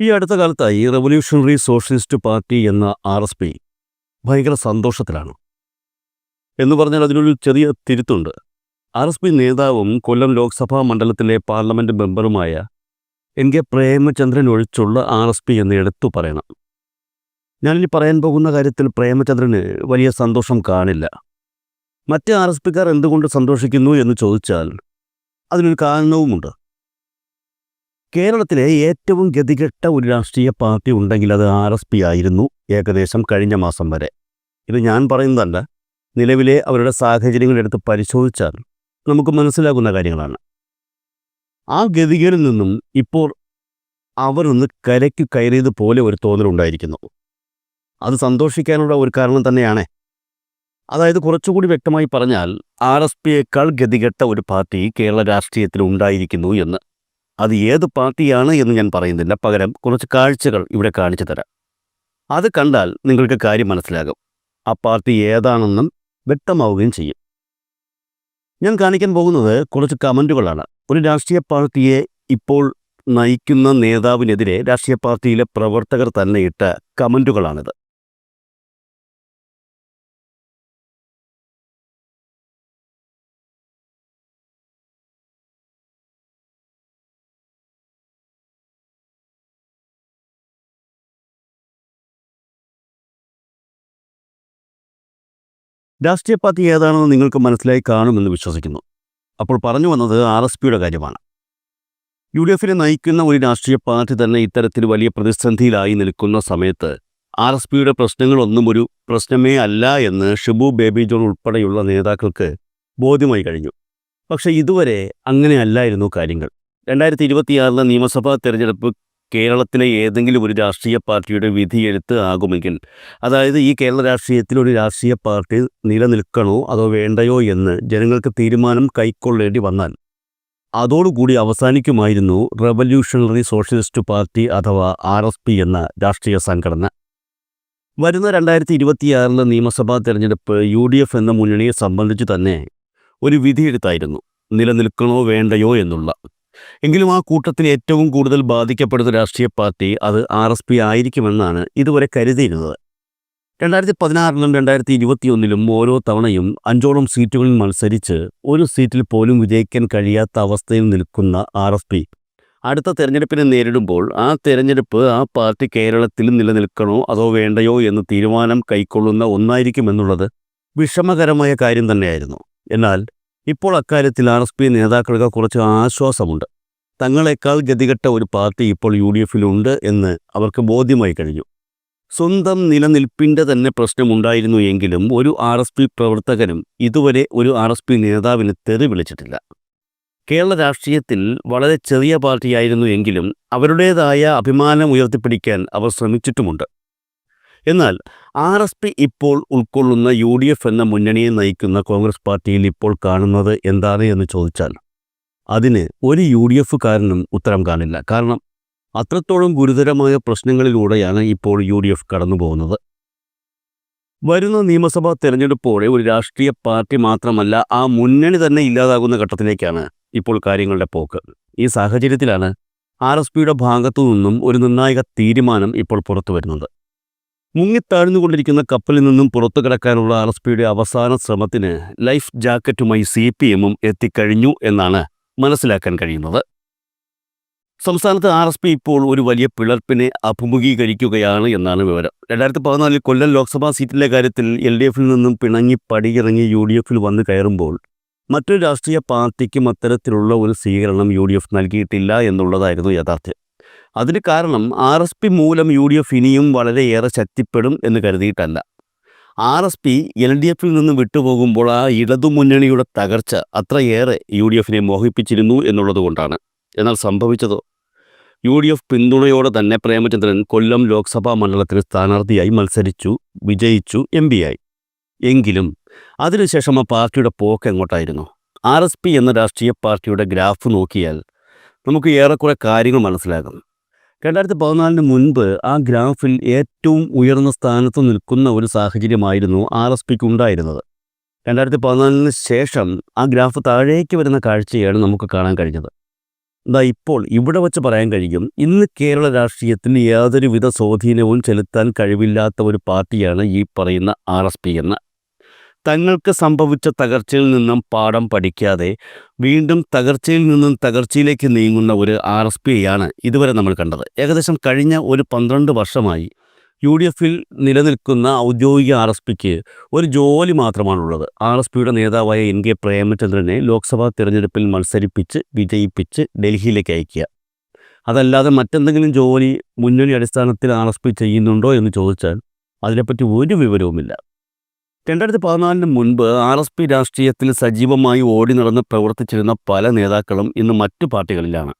ഈ അടുത്ത കാലത്തായി റവല്യൂഷണറി സോഷ്യലിസ്റ്റ് പാർട്ടി എന്ന ആർ എസ് പി ഭയങ്കര സന്തോഷത്തിലാണ്. എന്ന് പറഞ്ഞാൽ അതിനൊരു ചെറിയ തിരുത്തുണ്ട്. ആർ എസ് പി നേതാവും കൊല്ലം ലോക്സഭാ മണ്ഡലത്തിലെ പാർലമെന്റ് മെമ്പറുമായ എൻ കെ പ്രേമചന്ദ്രൻ ഒഴിച്ചുള്ള ആർ എസ് പി എന്ന് എടുത്തു പറയണം. ഞാനിനി പറയാൻ പോകുന്ന കാര്യത്തിൽ പ്രേമചന്ദ്രന് വലിയ സന്തോഷം കാണില്ല. മറ്റ് ആർ എസ് പിക്കാർ എന്തുകൊണ്ട് സന്തോഷിക്കുന്നു എന്ന് ചോദിച്ചാൽ അതിനൊരു കാരണവുമുണ്ട്. കേരളത്തിലെ ഏറ്റവും ഗതികെട്ട ഒരു രാഷ്ട്രീയ പാർട്ടി ഉണ്ടെങ്കിൽ അത് ആർ എസ് പി ആയിരുന്നു ഏകദേശം കഴിഞ്ഞ മാസം വരെ. ഇത് ഞാൻ പറയുന്നതല്ല. നിലവിലെ അവരുടെ സാഹചര്യങ്ങൾ എടുത്ത് പരിശോധിച്ചാൽ നമുക്ക് മനസ്സിലാകുന്ന കാര്യങ്ങളാണ്. ആ ഗതികേടിൽ നിന്നും ഇപ്പോൾ അവരൊന്ന് കരയ്ക്ക് കയറിയത് പോലെ ഒരു തോന്നലുണ്ടായിരിക്കുന്നു. അത് സന്തോഷിക്കാനുള്ള ഒരു കാരണം തന്നെയാണ്. അതായത് കുറച്ചുകൂടി വ്യക്തമായി പറഞ്ഞാൽ ആർ എസ് പിയേക്കാൾ ഗതികെട്ട ഒരു പാർട്ടി കേരള രാഷ്ട്രീയത്തിൽ ഉണ്ടായിരിക്കുന്നു എന്ന്. അത് ഏത് പാർട്ടിയാണ് എന്ന് ഞാൻ പറയുന്നില്ല. പകരം കുറച്ച് കാഴ്ചകൾ ഇവിടെ കാണിച്ചു തരാം. അത് കണ്ടാൽ നിങ്ങൾക്ക് കാര്യം മനസ്സിലാകും. ആ പാർട്ടി ഏതാണെന്നും വ്യക്തമാവുകയും ചെയ്യും. ഞാൻ കാണിക്കാൻ പോകുന്നത് കുറച്ച് കമന്റുകളാണ്. ഒരു രാഷ്ട്രീയ പാർട്ടിയെ ഇപ്പോൾ നയിക്കുന്ന നേതാവിനെതിരെ രാഷ്ട്രീയ പാർട്ടിയിലെ പ്രവർത്തകർ തന്നെ ഇട്ട കമന്റുകളാണിത്. രാഷ്ട്രീയ പാർട്ടി ഏതാണെന്ന് നിങ്ങൾക്ക് മനസ്സിലായി കാണുമെന്ന് വിശ്വസിക്കുന്നു. അപ്പോൾ പറഞ്ഞു വന്നത് ആർ എസ് പിയുടെ കാര്യമാണ്. യു ഡി എഫിനെ നയിക്കുന്ന ഒരു രാഷ്ട്രീയ പാർട്ടി തന്നെ ഇത്തരത്തിൽ വലിയ പ്രതിസന്ധിയിലായി നിൽക്കുന്ന സമയത്ത് ആർ എസ് പിയുടെ പ്രശ്നങ്ങളൊന്നും ഒരു പ്രശ്നമേ അല്ല എന്ന് ഷിബു ബേബി ജോൺ ഉൾപ്പെടെയുള്ള നേതാക്കൾക്ക് ബോധ്യമായി കഴിഞ്ഞു. പക്ഷേ ഇതുവരെ അങ്ങനെയല്ലായിരുന്നു കാര്യങ്ങൾ. രണ്ടായിരത്തി ഇരുപത്തിയാറിലെ നിയമസഭാ തെരഞ്ഞെടുപ്പ് കേരളത്തിലെ ഏതെങ്കിലും ഒരു രാഷ്ട്രീയ പാർട്ടിയുടെ വിധിയെഴുത്ത് ആകുമെങ്കിൽ അതായത് ഈ കേരള രാഷ്ട്രീയത്തിൽ ഒരു രാഷ്ട്രീയ പാർട്ടി നിലനിൽക്കണോ അതോ വേണ്ടയോ എന്ന് ജനങ്ങൾക്ക് തീരുമാനം കൈക്കൊള്ളേണ്ടി വന്നാൽ. അതോടുകൂടി അവസാനിക്കുമായിരുന്നു റവല്യൂഷണറി സോഷ്യലിസ്റ്റ് പാർട്ടി അഥവാ ആർ എസ് പി എന്ന രാഷ്ട്രീയ സംഘടന. വരുന്ന രണ്ടായിരത്തി ഇരുപത്തിയാറിലെ നിയമസഭാ തെരഞ്ഞെടുപ്പ് യു ഡി എഫ് എന്ന മുന്നണിയെ സംബന്ധിച്ച് തന്നെ ഒരു വിധിയെഴുത്തായിരുന്നു. നിലനിൽക്കണോ വേണ്ടയോ എന്നുള്ള എങ്കിലും ആ കൂട്ടത്തിൽ ഏറ്റവും കൂടുതൽ ബാധിക്കപ്പെടുന്ന രാഷ്ട്രീയ പാർട്ടി അത് ആർ എസ് പി ആയിരിക്കുമെന്നാണ് ഇതുവരെ കരുതിയിരുന്നത്. രണ്ടായിരത്തി പതിനാറിലും രണ്ടായിരത്തി ഇരുപത്തിയൊന്നിലും ഓരോ തവണയും അഞ്ചോളം സീറ്റുകളിൽ മത്സരിച്ച് ഒരു സീറ്റിൽ പോലും വിജയിക്കാൻ കഴിയാത്ത അവസ്ഥയിൽ നിൽക്കുന്ന ആർ എസ് പി അടുത്ത തെരഞ്ഞെടുപ്പിനെ നേരിടുമ്പോൾ ആ തെരഞ്ഞെടുപ്പ് ആ പാർട്ടി കേരളത്തിൽ നിലനിൽക്കണോ അതോ വേണ്ടയോ എന്ന് തീരുമാനം കൈക്കൊള്ളുന്ന ഒന്നായിരിക്കുമെന്നുള്ളത് വിഷമകരമായ കാര്യം തന്നെയായിരുന്നു. എന്നാൽ ഇപ്പോൾ അക്കാര്യത്തിൽ ആർ എസ് പി നേതാക്കൾക്ക് കുറച്ച് ആശ്വാസമുണ്ട്. തങ്ങളെക്കാൾ ഗതികെട്ട ഒരു പാർട്ടി ഇപ്പോൾ യു ഡി എഫിലുണ്ട് എന്ന് അവർക്ക് ബോധ്യമായി കഴിഞ്ഞു. സ്വന്തം നിലനിൽപ്പിന്റെ തന്നെ പ്രശ്നമുണ്ടായിരുന്നു എങ്കിലും ഒരു ആർ എസ് പി പ്രവർത്തകനും ഇതുവരെ ഒരു ആർ എസ് പി നേതാവിന് തെറി വിളിച്ചിട്ടില്ല. കേരള രാഷ്ട്രീയത്തിൽ വളരെ ചെറിയ പാർട്ടിയായിരുന്നു എങ്കിലും അവരുടേതായ അഭിമാനം ഉയർത്തിപ്പിടിക്കാൻ അവർ ശ്രമിച്ചിട്ടുമുണ്ട്. എന്നാൽ ആർ എസ് പി ഇപ്പോൾ ഉൾക്കൊള്ളുന്ന യു ഡി എഫ് എന്ന മുന്നണിയെ നയിക്കുന്ന കോൺഗ്രസ് പാർട്ടിയിൽ ഇപ്പോൾ കാണുന്നത് എന്താണ് എന്ന് ചോദിച്ചാൽ അതിന് ഒരു യു ഡി എഫുകാരനും ഉത്തരം കാണില്ല. കാരണം അത്രത്തോളം ഗുരുതരമായ പ്രശ്നങ്ങളിലൂടെയാണ് ഇപ്പോൾ യു ഡി എഫ് കടന്നു പോകുന്നത് വരുന്ന നിയമസഭാ തെരഞ്ഞെടുപ്പോടെ ഒരു രാഷ്ട്രീയ പാർട്ടി മാത്രമല്ല ആ മുന്നണി തന്നെ ഇല്ലാതാകുന്ന ഘട്ടത്തിലേക്കാണ് ഇപ്പോൾ കാര്യങ്ങളുടെ പോക്ക്. ഈ സാഹചര്യത്തിലാണ് ആർ എസ് പിയുടെ ഭാഗത്തു നിന്നും ഒരു നിർണായക തീരുമാനം ഇപ്പോൾ പുറത്തു വരുന്നത് മുങ്ങിത്താഴ്ന്നുകൊണ്ടിരിക്കുന്ന കപ്പലിൽ നിന്നും പുറത്തു കിടക്കാനുള്ള ആർ എസ് പിയുടെ അവസാന ശ്രമത്തിന് ലൈഫ് ജാക്കറ്റുമായി സി പി എമ്മും എത്തിക്കഴിഞ്ഞു എന്നാണ് മനസ്സിലാക്കാൻ കഴിയുന്നത്. സംസ്ഥാനത്ത് ആർ എസ് പി ഇപ്പോൾ ഒരു വലിയ പിളർപ്പിനെ അഭിമുഖീകരിക്കുകയാണ് എന്നാണ് വിവരം. രണ്ടായിരത്തി പതിനാലിൽ കൊല്ലം ലോക്സഭാ സീറ്റിലെ കാര്യത്തിൽ എൽ ഡി എഫിൽ നിന്നും പിണങ്ങി പടിയിറങ്ങി യു ഡി എഫിൽ വന്ന് കയറുമ്പോൾ മറ്റൊരു രാഷ്ട്രീയ പാർട്ടിക്കും അത്തരത്തിലുള്ള ഒരു സ്വീകരണം യു ഡി എഫ് നൽകിയിട്ടില്ല എന്നുള്ളതായിരുന്നു യാഥാർത്ഥ്യം. അതിന് കാരണം ആർ എസ് പി മൂലം യു ഡി എഫ് ഇനിയും വളരെയേറെ ശക്തിപ്പെടും എന്ന് കരുതിയിട്ടല്ല. R S P L D എഫിൽ നിന്ന് വിട്ടുപോകുമ്പോൾ ആ ഇടതുമുന്നണിയുടെ തകർച്ച അത്രയേറെ യു ഡി എഫിനെ മോഹിപ്പിച്ചിരുന്നു എന്നുള്ളതുകൊണ്ടാണ് എന്നാൽ സംഭവിച്ചതോ? യു ഡി എഫ് പിന്തുണയോടെ തന്നെ പ്രേമചന്ദ്രൻ കൊല്ലം ലോക്സഭാ മണ്ഡലത്തിൽ സ്ഥാനാർത്ഥിയായി മത്സരിച്ചു വിജയിച്ചു എം ആയി. എങ്കിലും അതിനുശേഷം ആ പാർട്ടിയുടെ പോക്ക് എങ്ങോട്ടായിരുന്നു? ആർ എസ് പി എന്ന രാഷ്ട്രീയ പാർട്ടിയുടെ ഗ്രാഫ് നോക്കിയാൽ നമുക്ക് ഏറെക്കുറെ കാര്യങ്ങൾ മനസ്സിലാകും. രണ്ടായിരത്തി പതിനാലിന് മുൻപ് ആ ഗ്രാഫിൽ ഏറ്റവും ഉയർന്ന സ്ഥാനത്ത് നിൽക്കുന്ന ഒരു സാഹചര്യമായിരുന്നു ആർ എസ് പിക്ക് ഉണ്ടായിരുന്നത്. രണ്ടായിരത്തി പതിനാലിന് ശേഷം ആ ഗ്രാഫ് താഴേക്ക് വരുന്ന കാഴ്ചയാണ് നമുക്ക് കാണാൻ കഴിഞ്ഞത്. എന്താ ഇപ്പോൾ ഇവിടെ വച്ച് പറയാൻ കഴിയും ഇന്ന് കേരള രാഷ്ട്രീയത്തിന് യാതൊരുവിധ സ്വാധീനവും ചെലുത്താൻ കഴിവില്ലാത്ത ഒരു പാർട്ടിയാണ് ഈ പറയുന്ന ആർ എസ് പി എന്ന്. തങ്ങൾക്ക് സംഭവിച്ച തകർച്ചയിൽ നിന്നും പാഠം പഠിക്കാതെ വീണ്ടും തകർച്ചയിൽ നിന്നും തകർച്ചയിലേക്ക് നീങ്ങുന്ന ഒരു ആർ എസ് പി ആണ് ഇതുവരെ നമ്മൾ കണ്ടത്. ഏകദേശം കഴിഞ്ഞ ഒരു പന്ത്രണ്ട് വർഷമായി യു ഡി എഫിൽ നിലനിൽക്കുന്ന ഔദ്യോഗിക ആർ എസ് പിക്ക് ഒരു ജോലി മാത്രമാണുള്ളത്. ആർ എസ് പിയുടെ നേതാവായ എൻ കെ പ്രേമചന്ദ്രനെ ലോക്സഭാ തിരഞ്ഞെടുപ്പിൽ മത്സരിപ്പിച്ച് വിജയിപ്പിച്ച് ഡൽഹിയിലേക്ക് അയക്കുക. അതല്ലാതെ മറ്റെന്തെങ്കിലും ജോലി മുന്നണി അടിസ്ഥാനത്തിൽ ആർ എസ് പി ചെയ്യുന്നുണ്ടോ എന്ന് ചോദിച്ചാൽ അതിനെപ്പറ്റി ഒരു വിവരവുമില്ല. രണ്ടായിരത്തി പതിനാലിന് മുൻപ് ആർ എസ് പി രാഷ്ട്രീയത്തിൽ സജീവമായി ഓടി നടന്ന് പ്രവർത്തിച്ചിരുന്ന പല നേതാക്കളും ഇന്ന് മറ്റു പാർട്ടികളിലാണ്.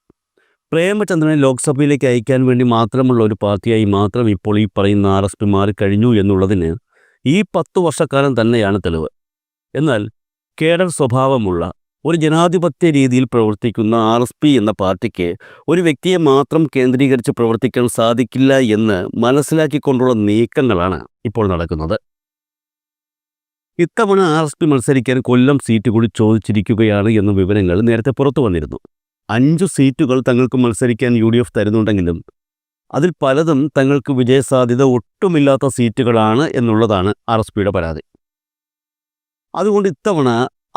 പ്രേമചന്ദ്രനെ ലോക്സഭയിലേക്ക് അയക്കാൻ വേണ്ടി മാത്രമുള്ള ഒരു പാർട്ടിയായി മാത്രം ഇപ്പോൾ ഈ പറയുന്ന ആർ എസ് പി മാറിക്കഴിഞ്ഞു എന്നുള്ളതിന് ഈ പത്ത് വർഷക്കാലം തന്നെയാണ് തെളിവ്. എന്നാൽ കേഡർ സ്വഭാവമുള്ള ഒരു ജനാധിപത്യ രീതിയിൽ പ്രവർത്തിക്കുന്ന ആർ എസ് പി എന്ന പാർട്ടിക്ക് ഒരു വ്യക്തിയെ മാത്രം കേന്ദ്രീകരിച്ച് പ്രവർത്തിക്കാൻ സാധിക്കില്ല എന്ന് മനസ്സിലാക്കിക്കൊണ്ടുള്ള നീക്കങ്ങളാണ് ഇപ്പോൾ നടക്കുന്നത്. ഇത്തവണ ആർ എസ് പി മത്സരിക്കാൻ കൊല്ലം സീറ്റ് കൂടി ചോദിച്ചിരിക്കുകയാണ് എന്ന വിവരങ്ങൾ നേരത്തെ പുറത്തു വന്നിരുന്നു. അഞ്ചു സീറ്റുകൾ തങ്ങൾക്ക് മത്സരിക്കാൻ യു ഡി എഫ് തരുന്നുണ്ടെങ്കിലും അതിൽ പലതും തങ്ങൾക്ക് വിജയസാധ്യത ഒട്ടുമില്ലാത്ത സീറ്റുകളാണ് എന്നുള്ളതാണ് ആർ എസ് പിയുടെ പരാതി. അതുകൊണ്ട് ഇത്തവണ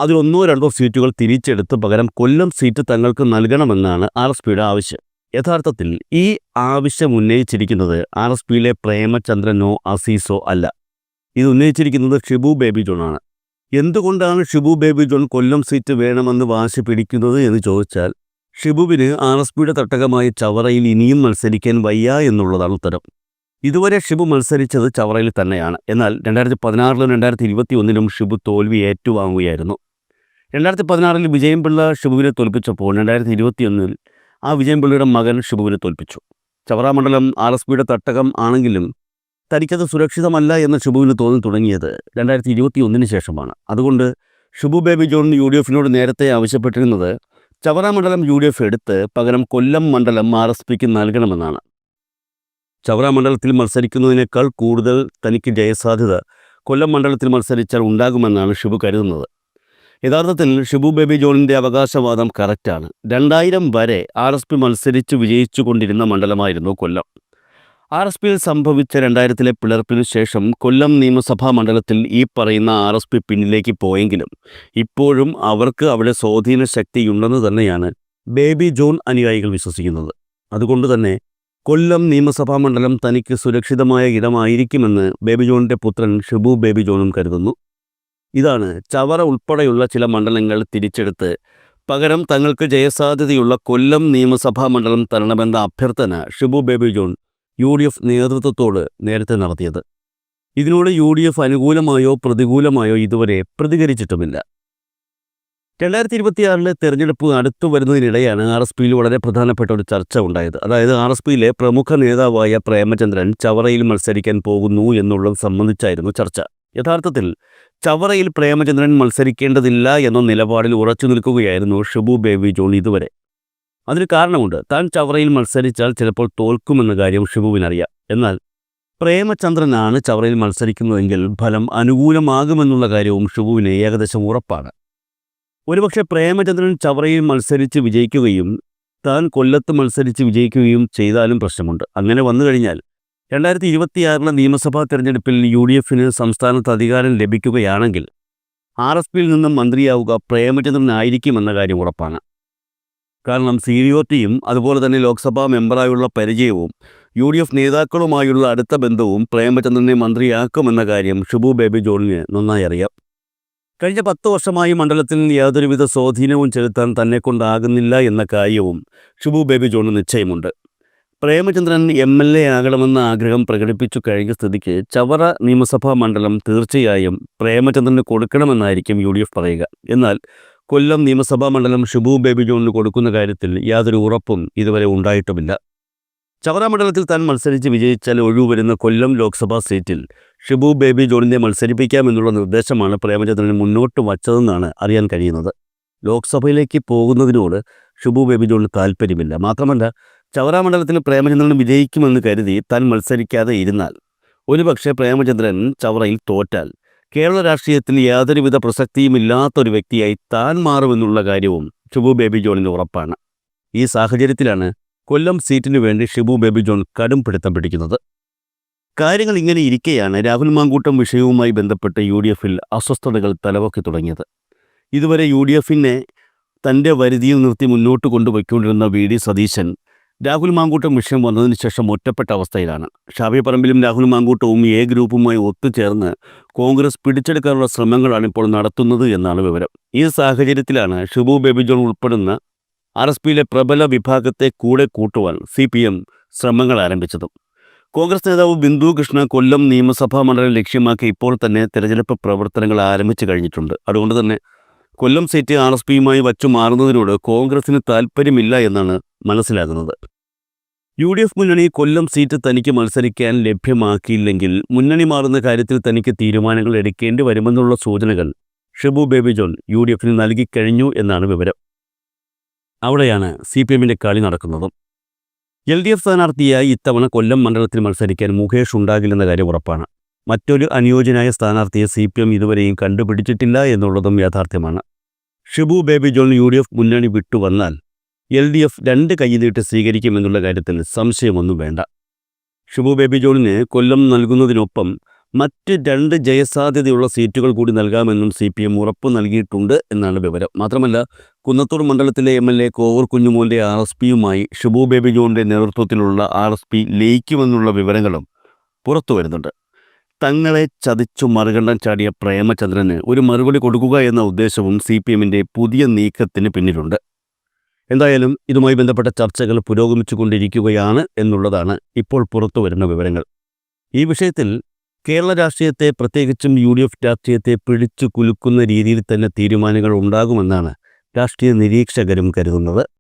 അതിലൊന്നോ രണ്ടോ സീറ്റുകൾ തിരിച്ചെടുത്ത് പകരം കൊല്ലം സീറ്റ് തങ്ങൾക്ക് നൽകണമെന്നാണ് ആർ എസ് പിയുടെ ആവശ്യം. യഥാർത്ഥത്തിൽ ഈ ആവശ്യം ഉന്നയിച്ചിരിക്കുന്നത് ആർ എസ് പിയിലെ പ്രേമചന്ദ്രനോ അസീസോ അല്ല. ഇത് ഉന്നയിച്ചിരിക്കുന്നത് ഷിബു ബേബി ജോണാണ്. എന്തുകൊണ്ടാണ് ഷിബു ബേബി ജോൺ കൊല്ലം സീറ്റ് വേണമെന്ന് വാശി പിടിക്കുന്നത് എന്ന് ചോദിച്ചാൽ ഷിബുവിന് ആർ എസ് പിയുടെ തട്ടകമായ ചവറയിൽ ഇനിയും മത്സരിക്കാൻ വയ്യ എന്നുള്ളതാണ് ഉത്തരം. ഇതുവരെ ഷിബു മത്സരിച്ചത് ചവറയിൽ തന്നെയാണ്. എന്നാൽ രണ്ടായിരത്തി പതിനാറിലും രണ്ടായിരത്തി ഇരുപത്തി ഒന്നിലും ഷിബു തോൽവി ഏറ്റുവാങ്ങുകയായിരുന്നു. രണ്ടായിരത്തി പതിനാറിൽ വിജയംപിള്ള ഷിബുവിനെ തോൽപ്പിച്ചപ്പോൾ രണ്ടായിരത്തി ഇരുപത്തിയൊന്നിൽ ആ വിജയംപിള്ളയുടെ മകൻ ഷിബുവിനെ തോൽപ്പിച്ചു. ചവറ മണ്ഡലം ആർ എസ് പിയുടെ തട്ടകം ആണെങ്കിലും തനിക്കത് സുരക്ഷിതമല്ല എന്ന് ഷിബുവിന് തോന്നി തുടങ്ങിയത് രണ്ടായിരത്തി ഇരുപത്തി ഒന്നിന് ശേഷമാണ്. അതുകൊണ്ട് ഷിബു ബേബി ജോൺ യു ഡി എഫിനോട് നേരത്തെ ആവശ്യപ്പെട്ടിരുന്നത് ചവറ മണ്ഡലം യു ഡി എഫ് എടുത്ത് പകരം കൊല്ലം മണ്ഡലം ആർ എസ് പിക്ക് നൽകണമെന്നാണ്. ചവറ മണ്ഡലത്തിൽ മത്സരിക്കുന്നതിനേക്കാൾ കൂടുതൽ തനിക്ക് ജയസാധ്യത കൊല്ലം മണ്ഡലത്തിൽ മത്സരിച്ചാൽ ഉണ്ടാകുമെന്നാണ് ഷിബു കരുതുന്നത്. യഥാർത്ഥത്തിൽ ഷിബു ബേബി ജോണിന്റെ അവകാശവാദം കറക്റ്റാണ്. രണ്ടായിരം വരെ ആർ എസ് പി മത്സരിച്ച് വിജയിച്ചു കൊണ്ടിരുന്ന മണ്ഡലമായിരുന്നു കൊല്ലം. ആർ എസ് പിയിൽ സംഭവിച്ച രണ്ടായിരത്തിലെ പിളർപ്പിനു ശേഷം കൊല്ലം നിയമസഭാ മണ്ഡലത്തിൽ ഈ പറയുന്ന ആർ എസ് പി പിന്നിലേക്ക് പോയെങ്കിലും ഇപ്പോഴും അവർക്ക് അവിടെ സ്വാധീന ശക്തിയുണ്ടെന്ന് തന്നെയാണ് ബേബി ജോൺ അനുയായികൾ വിശ്വസിക്കുന്നത്. അതുകൊണ്ട് തന്നെ കൊല്ലം നിയമസഭാ മണ്ഡലം തനിക്ക് സുരക്ഷിതമായ ഇടമായിരിക്കുമെന്ന് ബേബി ജോണിന്റെ പുത്രൻ ഷിബു ബേബി ജോണും കരുതുന്നു. ഇതാണ് ചവറ ഉൾപ്പെടെയുള്ള ചില മണ്ഡലങ്ങൾ തിരിച്ചെടുത്ത് പകരം തങ്ങൾക്ക് ജയസാധ്യതയുള്ള കൊല്ലം നിയമസഭാ മണ്ഡലം തരണമെന്ന അഭ്യർത്ഥന Shibu Baby John U D F നേതൃത്വത്തോട് നേരത്തെ നടത്തിയത്. ഇതിനോട് യു ഡി എഫ് അനുകൂലമായോ പ്രതികൂലമായോ ഇതുവരെ പ്രതികരിച്ചിട്ടുമില്ല. രണ്ടായിരത്തി ഇരുപത്തിയാറിലെ തെരഞ്ഞെടുപ്പ് അടുത്തു വരുന്നതിനിടെയാണ് ആർ എസ് പിയിൽ വളരെ പ്രധാനപ്പെട്ട ഒരു ചർച്ച ഉണ്ടായത്. അതായത് ആർ എസ് പിയിലെ പ്രമുഖ നേതാവായ പ്രേമചന്ദ്രൻ ചവറയിൽ മത്സരിക്കാൻ പോകുന്നു എന്നുള്ളത് സംബന്ധിച്ചായിരുന്നു ചർച്ച. യഥാർത്ഥത്തിൽ ചവറയിൽ പ്രേമചന്ദ്രൻ മത്സരിക്കേണ്ടതില്ല എന്ന നിലപാടിൽ ഉറച്ചു നിൽക്കുകയായിരുന്നു ഷിബു ബേബി ജോൺ ഇതുവരെ. അതിന് കാരണമുണ്ട്. താൻ ചവറയിൽ മത്സരിച്ചാൽ ചിലപ്പോൾ തോൽക്കുമെന്ന കാര്യം ഷിബുവിനറിയാം. എന്നാൽ പ്രേമചന്ദ്രനാണ് ചവറയിൽ മത്സരിക്കുന്നതെങ്കിൽ ഫലം അനുകൂലമാകുമെന്നുള്ള കാര്യവും ഷിബുവിന് ഏകദേശം ഉറപ്പാണ്. ഒരുപക്ഷെ പ്രേമചന്ദ്രൻ ചവറയിൽ മത്സരിച്ച് വിജയിക്കുകയും താൻ കൊല്ലത്ത് മത്സരിച്ച് വിജയിക്കുകയും ചെയ്താലും പ്രശ്നമുണ്ട്. അങ്ങനെ വന്നു കഴിഞ്ഞാൽ രണ്ടായിരത്തി ഇരുപത്തിയാറിലെ നിയമസഭാ തെരഞ്ഞെടുപ്പിൽ യു ഡി എഫിന് സംസ്ഥാനത്ത് അധികാരം ലഭിക്കുകയാണെങ്കിൽ ആർ എസ് പിയിൽ നിന്നും മന്ത്രിയാവുക പ്രേമചന്ദ്രനായിരിക്കുമെന്ന കാര്യം ഉറപ്പാണ്. കാരണം സീനിയോറിറ്റിയും അതുപോലെ തന്നെ ലോക്സഭാ മെമ്പറായുള്ള പരിചയവും യു ഡി എഫ് നേതാക്കളുമായുള്ള അടുത്ത ബന്ധവും പ്രേമചന്ദ്രനെ മന്ത്രിയാക്കുമെന്ന കാര്യം ഷിബു ബേബി ജോണിന് നന്നായി അറിയാം. കഴിഞ്ഞ പത്ത് വർഷമായി മണ്ഡലത്തിൽ യാതൊരുവിധ സ്വാധീനവും ചെലുത്താൻ തന്നെ കൊണ്ടാകുന്നില്ല എന്ന കാര്യവും ഷിബു ബേബി ജോണിന് നിശ്ചയമുണ്ട്. പ്രേമചന്ദ്രൻ എം എൽ എ ആകണമെന്ന ആഗ്രഹം പ്രകടിപ്പിച്ചു കഴിഞ്ഞ സ്ഥിതിക്ക് ചവറ നിയമസഭാ മണ്ഡലം തീർച്ചയായും പ്രേമചന്ദ്രന് കൊടുക്കണമെന്നായിരിക്കും യു പറയുക. എന്നാൽ കൊല്ലം നിയമസഭാ മണ്ഡലം ഷിബു ബേബി ജോണിന് കൊടുക്കുന്ന കാര്യത്തിൽ യാതൊരു ഉറപ്പും ഇതുവരെ ഉണ്ടായിട്ടുമില്ല. ചവറ മണ്ഡലത്തിൽ താൻ മത്സരിച്ച് വിജയിച്ചാൽ ഒഴിവുവരുന്ന കൊല്ലം ലോക്സഭാ സീറ്റിൽ ഷിബു ബേബി ജോണിനെ മത്സരിപ്പിക്കാമെന്നുള്ള നിർദ്ദേശമാണ് പ്രേമചന്ദ്രൻ മുന്നോട്ട് വച്ചതെന്നാണ് അറിയാൻ കഴിയുന്നത്. ലോക്സഭയിലേക്ക് പോകുന്നതിനോട് ഷിബു ബേബി ജോണിന് താല്പര്യമില്ല മാത്രമല്ല ചവറ മണ്ഡലത്തിൽ പ്രേമചന്ദ്രൻ വിജയിക്കുമെന്ന് കരുതി താൻ മത്സരിക്കാതെ ഇരുന്നാൽ ഒരുപക്ഷെ പ്രേമചന്ദ്രൻ ചവറയിൽ തോറ്റാൽ കേരള രാഷ്ട്രീയത്തിൽ യാതൊരുവിധ പ്രസക്തിയും ഇല്ലാത്തൊരു വ്യക്തിയായി താൻ മാറുമെന്നുള്ള കാര്യവും ഷിബു ബേബി ജോണിന് ഉറപ്പാണ്. ഈ സാഹചര്യത്തിലാണ് കൊല്ലം സീറ്റിനു വേണ്ടി ഷിബു ബേബി ജോൺ കടും പിടുത്തം പിടിക്കുന്നത്. കാര്യങ്ങൾ ഇങ്ങനെ ഇരിക്കെയാണ് രാഹുൽ മാങ്കൂട്ടം വിഷയവുമായി ബന്ധപ്പെട്ട് യു ഡി എഫിൽ അസ്വസ്ഥതകൾ തലവൊക്കി തുടങ്ങിയത്. ഇതുവരെ യു ഡി എഫിനെ തന്റെ വരുതിയിൽ നിർത്തി മുന്നോട്ട് കൊണ്ടുപോയിക്കൊണ്ടിരുന്ന വി ഡി സതീശൻ രാഹുൽ മാങ്കൂട്ടം വിഷയം വന്നതിന് ശേഷം ഒറ്റപ്പെട്ട അവസ്ഥയിലാണ്. ഷാഫി പറമ്പിലും രാഹുൽ മാങ്കൂട്ടവും എ ഗ്രൂപ്പുമായി ഒത്തുചേർന്ന് കോൺഗ്രസ് പിടിച്ചെടുക്കാനുള്ള ശ്രമങ്ങളാണ് ഇപ്പോൾ നടത്തുന്നത് എന്നാണ് വിവരം. ഈ സാഹചര്യത്തിലാണ് ഷിബു ബേബി ജോൺ ഉൾപ്പെടുന്ന ആർ എസ് പിയിലെ പ്രബല വിഭാഗത്തെ കൂടെ കൂട്ടുവാൻ സി പി എം ശ്രമങ്ങൾ ആരംഭിച്ചത്. കോൺഗ്രസ് നേതാവ് ബിന്ദു കൃഷ്ണ കൊല്ലം നിയമസഭാ മണ്ഡലം ലക്ഷ്യമാക്കി ഇപ്പോൾ തന്നെ തെരഞ്ഞെടുപ്പ് പ്രവർത്തനങ്ങൾ ആരംഭിച്ചു കഴിഞ്ഞിട്ടുണ്ട്. അതുകൊണ്ട് തന്നെ കൊല്ലം സീറ്റ് ആർ എസ് പിയുമായി വച്ചു മാറുന്നതിനോട് കോൺഗ്രസിന് താൽപ്പര്യമില്ല എന്നാണ് മനസ്സിലാകുന്നത്. യു ഡി എഫ് മുന്നണി കൊല്ലം സീറ്റ് തനിക്ക് മത്സരിക്കാൻ ലഭ്യമാക്കിയില്ലെങ്കിൽ മുന്നണി മാറുന്ന കാര്യത്തിൽ തനിക്ക് തീരുമാനങ്ങൾ എടുക്കേണ്ടി വരുമെന്നുള്ള സൂചനകൾ ഷിബു ബേബി ജോൺ യു ഡി എഫിന് നൽകിക്കഴിഞ്ഞു എന്നാണ് വിവരം. അവിടെയാണ് സി പി എമ്മിന്റെ കളി നടക്കുന്നത്. എൽ ഡി എഫ് സ്ഥാനാർത്ഥിയായി ഇത്തവണ കൊല്ലം മണ്ഡലത്തിൽ മത്സരിക്കാൻ മുകേഷ് ഉണ്ടാകില്ലെന്ന കാര്യം ഉറപ്പാണ്. മറ്റൊരു അനുയോജ്യനായ സ്ഥാനാർത്ഥിയെ സി പി എം ഇതുവരെയും കണ്ടുപിടിച്ചിട്ടില്ല എന്നുള്ളതും യാഥാർത്ഥ്യമാണ്. Shibu Baby John U D F മുന്നണി വിട്ടുവന്നാൽ എൽ ഡി എഫ് രണ്ട് കൈനീട്ട് സ്വീകരിക്കുമെന്നുള്ള കാര്യത്തിൽ സംശയമൊന്നും വേണ്ട. ഷിബു ബേബി ജോണിന് കൊല്ലം നൽകുന്നതിനൊപ്പം മറ്റ് രണ്ട് ജയസാധ്യതയുള്ള സീറ്റുകൾ കൂടി നൽകാമെന്നും സി പി എം ഉറപ്പ് നൽകിയിട്ടുണ്ട് എന്നാണ് വിവരം. മാത്രമല്ല കുന്നത്തൂർ മണ്ഡലത്തിലെ എം എൽ എ കോവൂർ കുഞ്ഞുമോന്റെ ആർ എസ് പിയുമായി ഷിബു ബേബി ജോണിന്റെ നേതൃത്വത്തിലുള്ള ആർ എസ് പി ലയിക്കുമെന്നുള്ള വിവരങ്ങളും പുറത്തു വരുന്നുണ്ട്. തങ്ങളെ ചതിച്ചു മറുകണ്ഠം ചാടിയ പ്രേമചന്ദ്രന് ഒരു മറുപടി കൊടുക്കുക എന്ന ഉദ്ദേശവും സി പി എമ്മിന്റെ പുതിയ നീക്കത്തിന് പിന്നിലുണ്ട്. എന്തായാലും ഇതുമായി ബന്ധപ്പെട്ട ചർച്ചകൾ പുരോഗമിച്ചു കൊണ്ടിരിക്കുകയാണ് എന്നുള്ളതാണ് ഇപ്പോൾ പുറത്തു വരുന്ന വിവരങ്ങൾ. ഈ വിഷയത്തിൽ കേരള രാഷ്ട്രീയത്തെ പ്രത്യേകിച്ചും യു ഡി എഫ് രാഷ്ട്രീയത്തെ പിടിച്ചു കുലുക്കുന്ന രീതിയിൽ തന്നെ തീരുമാനങ്ങൾ ഉണ്ടാകുമെന്നാണ് രാഷ്ട്രീയ നിരീക്ഷകരും കരുതുന്നത്.